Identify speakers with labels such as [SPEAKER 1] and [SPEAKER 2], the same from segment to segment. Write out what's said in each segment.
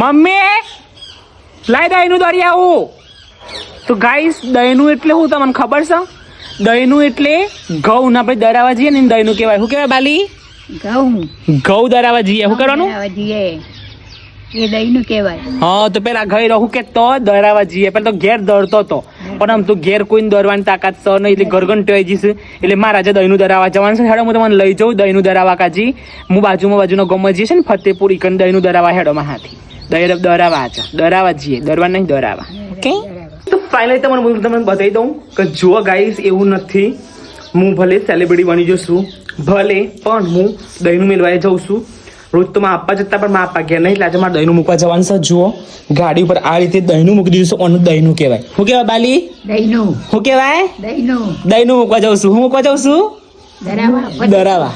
[SPEAKER 1] Mummy લાય દહીંનું દરી આવું. તો ગાઈસ દહીંનું એટલે શું તમને ખબર છે? દહીંનું એટલે ઘઉં. આપણે દરાવા જઈએ ને દહીનું કહેવાય. શું કહેવાય બાલી?
[SPEAKER 2] ઘઉં.
[SPEAKER 1] ઘઉં દરાવા જઈએ. શું કરવાનું?
[SPEAKER 2] જઈએ. એ દહીંનું કહેવાય.
[SPEAKER 1] હા તો પેલા ઘઈ રહું કે તો દરાવા જઈએ. પેલા તો ઘેર દરતો તો. પણ આમ તો ઘેર કોઈને દરવાની તાકાત છે નહીં એટલે ઘરગન ટેવાઈ જઈશ એટલે મારા આજે દહીંનું દરાવા જવાનું છે. હેડો હું તમને લઈ જાઉં દહીંનું દરાવા કાજી. હું બાજુમાં બાજુનો જઈએ છે ને ફતેપુર ઇકન દહીંનું દરાવા હેડોમાં હાથી દહીં દરાવા છે. દરાવા જઈએ દરવા નહીં દરાવા. ઓકે? તો ફાઇનલી તમને હું તમને બતાવી દઉં કે જો ગાઈસ એવું નથી. હું ભલે સેલિબ્રિટી બની જશું ભલે પણ હું દહીંનું મેળવાએ જાઉં છું. રોજ તો માં આપવા જતા પણ માં આપવા ગયા નહીં. એટલે આજે મારે દહીંનું મૂકવા જવાનું છે. જુઓ ગાડી ઉપર આ રીતે દહીંનું મૂકી દીધું છે. ઓનું દહીંનું કહેવાય. શું કહેવાય બાલી?
[SPEAKER 2] દહીંનું.
[SPEAKER 1] શું કહેવાય?
[SPEAKER 2] દહીંનું.
[SPEAKER 1] દહીંનું મૂકવા જાઉં છું. હું મૂકવા જાઉં છું?
[SPEAKER 2] દરાવા.
[SPEAKER 1] દરાવા.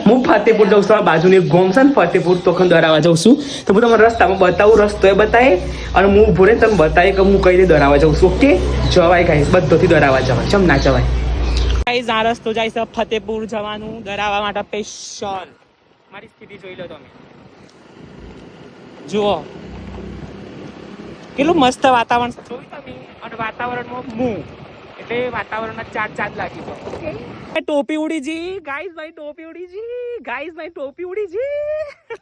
[SPEAKER 1] હું ફતેપુર જાઉં છું બાજુની એક ગોમ છે ને ફતેપુર, તો ખન દરાવા જાઉં છું. તો હું તમને રસ્તામાં બતાવું, રસ્તો એ બતાવે, અને હું ઊભો રહીને તમે બતાવે કે હું કઈ રીતે દરાવા જાઉં છું, ઓકે? જવાય ગાઈસ બધોથી દરાવા જવાય ચમ ના જવાય. ગાઈસ આ રસ્તો જાય છે ફતેપુર જવાનું, દરાવા માટે સ્પેશિયલ મારી સ્થિતિ જોઈ લો તમે. જુઓ. કેટલું મસ્ત વાતાવરણ. જોયું તમે? અને વાતાવરણમાં હું. એટલે વાતાવરણના ચાર ચાર લાગી ગયો. ટોપી ઉડી જી. ગાઈઝ ભાઈ ટોપી ઉડી જી. ગાઈઝ ભાઈ ટોપી ઉડી જી.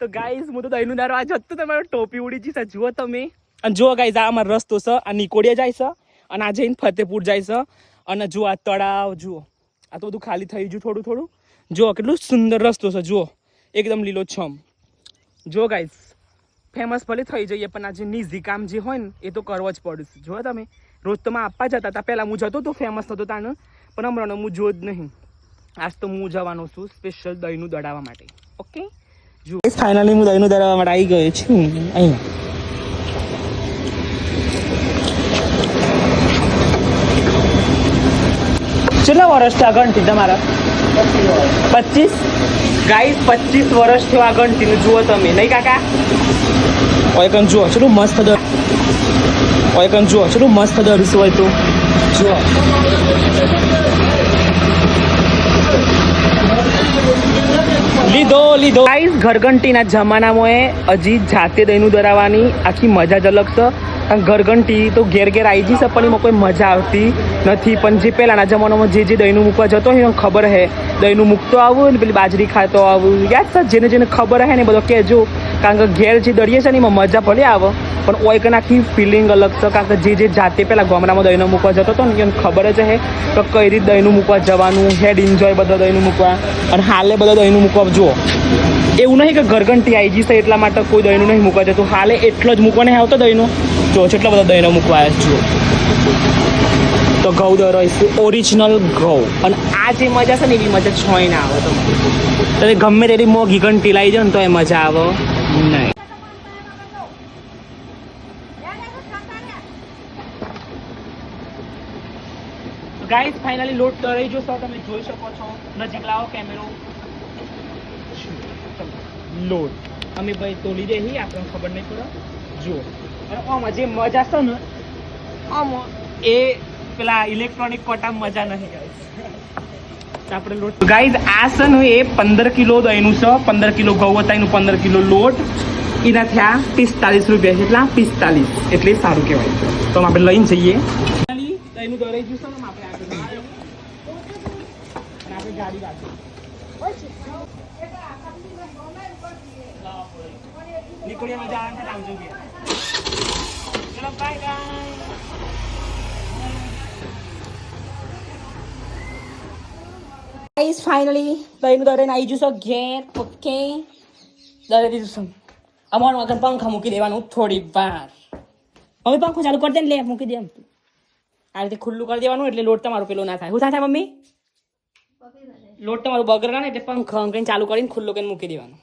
[SPEAKER 1] તો ગાઈઝ હું તો દહીંનું દારો આ જતું તમારો ટોપી ઉડી જી જુઓ તમે. અને જુઓ ગાઈઝ આ અમારો રસ્તો છે આ નિકોડિયા જાય છે અને આ જઈને ફતેપુર જાય છે અને જુઓ, આ તળાવ, જુઓ. આ તો બધું ખાલી થઈ ગયું થોડું થોડું. જુઓ, કેટલું સુંદર રસ્તો છે જુઓ. એકદમ લીલોછમ. જો ગાઈસ ફેમસ ભલે થઈ જઈએ, પણ આ જે નિઝી કામ જે હોય ને, એ તો કરવો જ પડશે. જો તમે, રોજ તો માં આપવા જતા હતા. પહેલાં હું જતો તો ફેમસ થતો તાને પણ હમણાં હું જો જ નહીં. આજ તો હું જવાનો છું સ્પેશિયલ દહીંનું દડાવવા માટે. ઓકે જો ફાઇનલી હું દહીંનું દડાવવા માટે આવી ગયો છું. અહીંયા કેટલા વર્ષ છે આગળથી તમારા? પચીસ? ગાઈસ, પચીસ વર્ષ થયો આગળથી જુઓ તમે. નહીં કાકા? ઓયકન જુઓ, કેટલું મસ્ત દર ઓયકન જુઓ, કેટલું મસ્ત દર્શ હોય તો જુઓ. લીધો લીધો. ગાઈસ ઘરઘંટીના જમાનામાં હજી જાતે દહીંનું દરાવવાની આખી મજા જ અલગ છે ઘરઘંટી તો ઘેર ઘેર આવી જશે પણ એમાં કોઈ મજા આવતી નથી. પણ જે પહેલાંના જમાનામાં જે જે દહીંનું મૂકવા જતો એને ખબર હે. દહીંનું મૂકતો આવું ને પેલી બાજરી ખાતો આવું. યાદ સર જેને જેને ખબર હે ને બધો કહેજો. કારણ કે ઘેર જે દળીએ છે ને એમાં મજા ભલે આવે, પણ ઓય કે આખી ફિલિંગ અલગ છે. કારણ કે જે જે જાતે પહેલાં ગામડામાં દહીંનું મૂકવા જતો હતો ને એને ખબર જ હે તો કઈ રીતે દહીંનું મૂકવા જવાનું. હેડ એન્જોય બધા દહીંનું મૂકવા. અને હાલે બધા દહીંનું મૂકવા. જુઓ, એવું નહીં કે ઘરઘંટી આવી જશે એટલા માટે કોઈ દહીંનું નહીં મૂકવા જતું. હાલે એટલો જ મૂકવા નહીં આવતો દહીંનું. જો કેટલા બધા દહીંના મૂકવા આવ્યા જુઓ. તો ઘઉં દર હોય ઓરિજિનલ ઘઉં. અને આ જે મજા છે ને, એવી મજા છોય ના આવે તમને તમે ગમે તેની મોંઘી ઘંટી ટીલાઈ જાય ને, તો એ મજા આવે નહીં. ગાઈસ ફાઇનલી લોટ દરાઈ સર તમે જોઈ શકો છો. નજીક લાવો કેમેરો લોટ. અમે ભાઈ તોલી દે આપણને ખબર નહીં પડે. જુઓ. અને આમાં જે મજા છે ને, આમાં એ પેલા ઇલેક્ટ્રોનિક કોટા મજા નહીં આપણે લોટ ગાઈઝ આ છે એ પંદર કિલો દહીંનું છે, પંદર કિલો ઘઉં એનું પંદર કિલો લોટ. એના થયા પિસ્તાલીસ રૂપિયા કેટલા પિસ્તાલીસ. એટલે સારું કહેવાય. તો આપણે લઈને જઈએ. દહીંનું દરાઈ છે રાખી નીકળ્યા મજા આવે આવજો કે ચલો બાય બાય ગાઈસ ફાઇનલી દહીંનું દરેને આવી જશો ઘેર. ઓકે દરે દીધું અમારું આગળ પંખા મૂકી દેવાનું થોડી વાર. હવે પંખો ચાલુ કરી દે ને લે મૂકી દે એમ. આ રીતે ખુલ્લું કરી દેવાનું એટલે લોટ તમારો પેલો ના થાય. શું થાય મમ્મી? લોટ તમારું બગડે ને એટલે પંખો અંકઈને ચાલુ કરીને ખુલ્લું કરીને મૂકી દેવાનું.